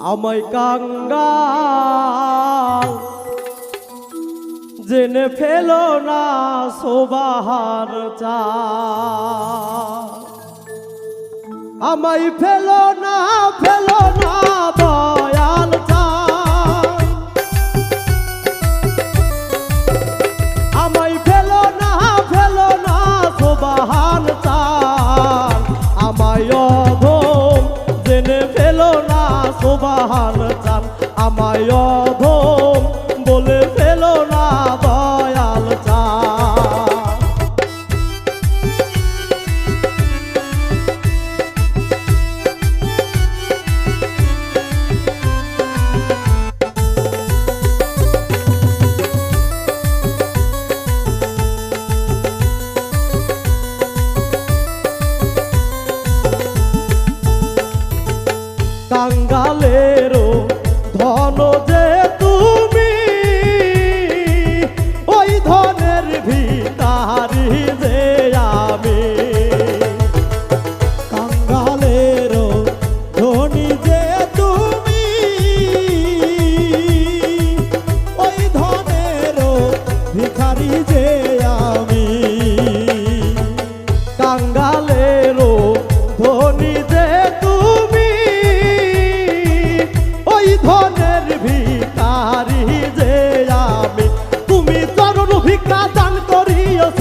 আমায় কাঙ্গাল। জেনে ফেল না সোবাহার চা আমায় ফেলো না ফেলো না দয়াল চা আমায় ফেলো না ফেলো না সোবাহান চাল আমায় অধম জেনে ফেলো না সোবাহান চাল আমায় অধম কাঙ্গালেরও ধন যে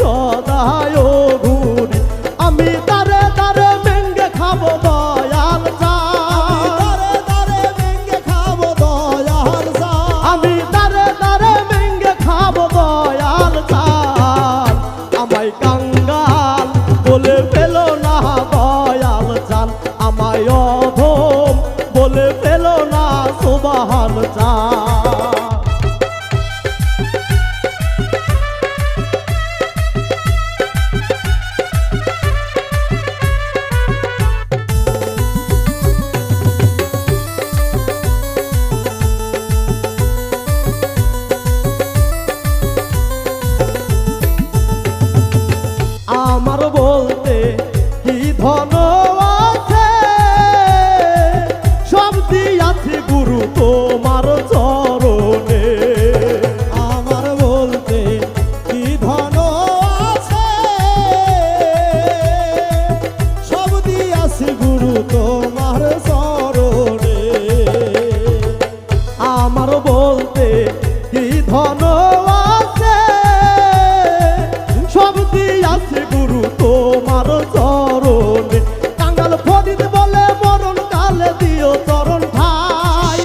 আমি Oh, গুরু তোমার চরণে। কাঙ্গাল ফরিদ বলে মরণ কালে দিও চরণ ঠাই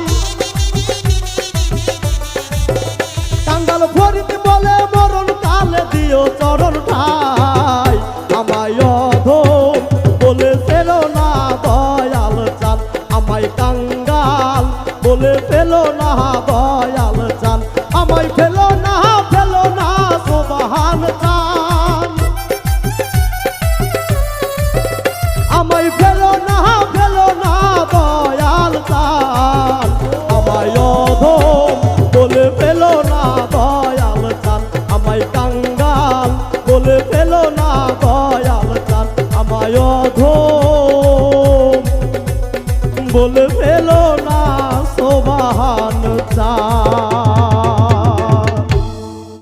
কাঙ্গাল ফরিদ বলে মরণ কালে দিও চরণ